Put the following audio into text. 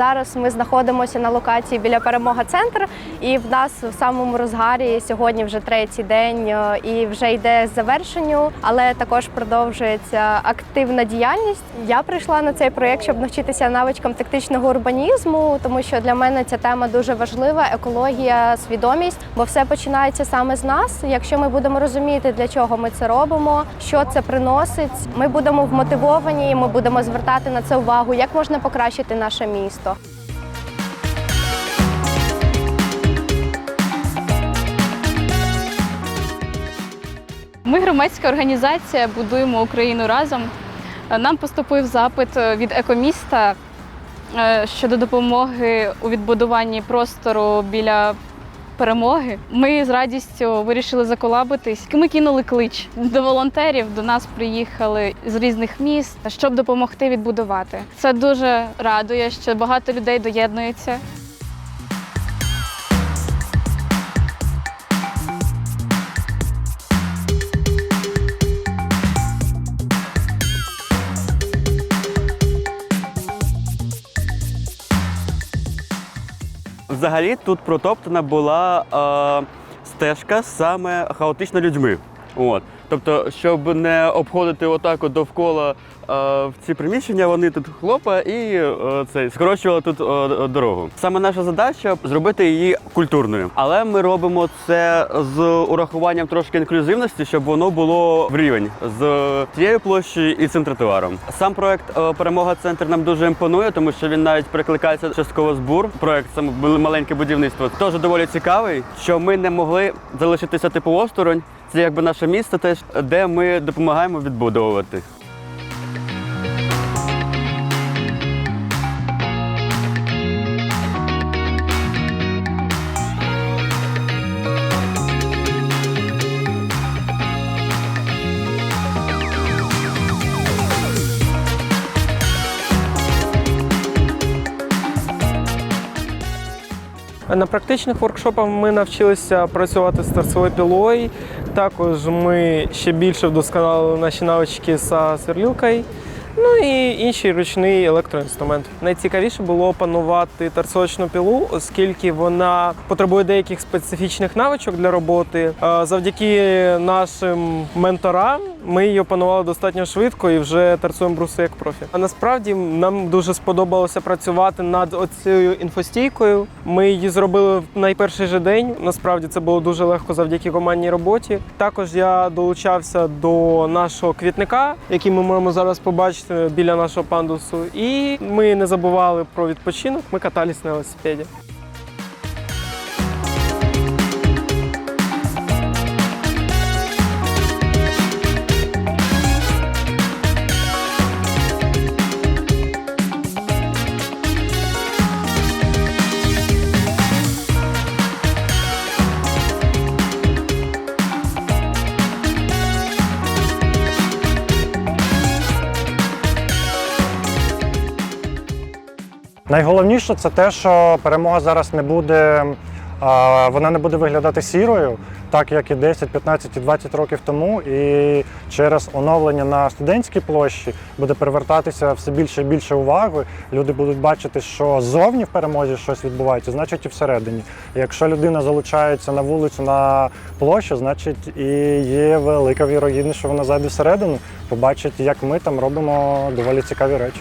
Зараз ми знаходимося на локації біля перемога центр, і в нас в самому розгарі сьогодні вже третій день е, і вже йде завершенню, але також продовжується активна діяльність. Я прийшла на цей проєкт, щоб навчитися навичкам тактичного урбанізму, тому що для мене ця тема дуже важлива. Екологія, свідомість, бо все починається саме з нас. Якщо ми будемо розуміти, для чого ми це робимо, що це приносить, ми будемо вмотивовані, ми будемо звертати на це увагу, як можна покращити наше місто. Ми громадська організація Будуємо Україну разом. Нам поступив запит від екоміста е, щодо допомоги у відбудуванні простору біля перемоги. Ми з радістю вирішили заколабитись. Ми кинули клич до волонтерів. До нас приїхали з різних міст, щоб допомогти відбудувати. Це дуже радує, що багато людей доєднуються. Взагалі тут протоптана була е, стежка саме хаотично людьми. От. Тобто, щоб не обходити отак от довкола е, в ці приміщення, вони тут хлопа і е, цей, скорочували тут е, дорогу. Саме наша задача зробити її культурною. Але ми робимо це з урахуванням трошки інклюзивності, щоб воно було в рівень з цією площею і цим тротуаром. Сам проект Перемога Центр нам дуже імпонує, тому що він навіть перекликається частково збур. Проект саме маленьке будівництво. Теж доволі цікавий, що ми не могли залишитися типу осторонь. Це якби наше місто, теж де ми допомагаємо відбудовувати. На практичних воркшопах ми навчилися працювати з торцевою пілою. Також ми ще більше вдосконалили наші навички з сверлілкою. Ну і інший ручний електроінструмент. Найцікавіше було опанувати торцовочну пілу, оскільки вона потребує деяких специфічних навичок для роботи. Е, Завдяки нашим менторам ми її опанували достатньо швидко і вже торцуємо бруси як профі. А насправді нам дуже сподобалося працювати над оцією інфостійкою. Ми її зробили в найперший же день. Насправді це було дуже легко завдяки командній роботі. Також я долучався до нашого квітника, який ми можемо зараз побачити біля нашого пандусу. І ми не забували про відпочинок. Ми катались на велосипеді. Найголовніше це те, що перемога зараз не буде, вона не буде виглядати сірою, так як і 10, 15 і 20 років тому. І через оновлення на студентській площі буде привертатися все більше і більше уваги. Люди будуть бачити, що ззовні в перемозі щось відбувається, значить і всередині. Якщо людина залучається на вулицю на площу, значить і є велика вірогідність, що вона зайде всередину, побачить, як ми там робимо доволі цікаві речі.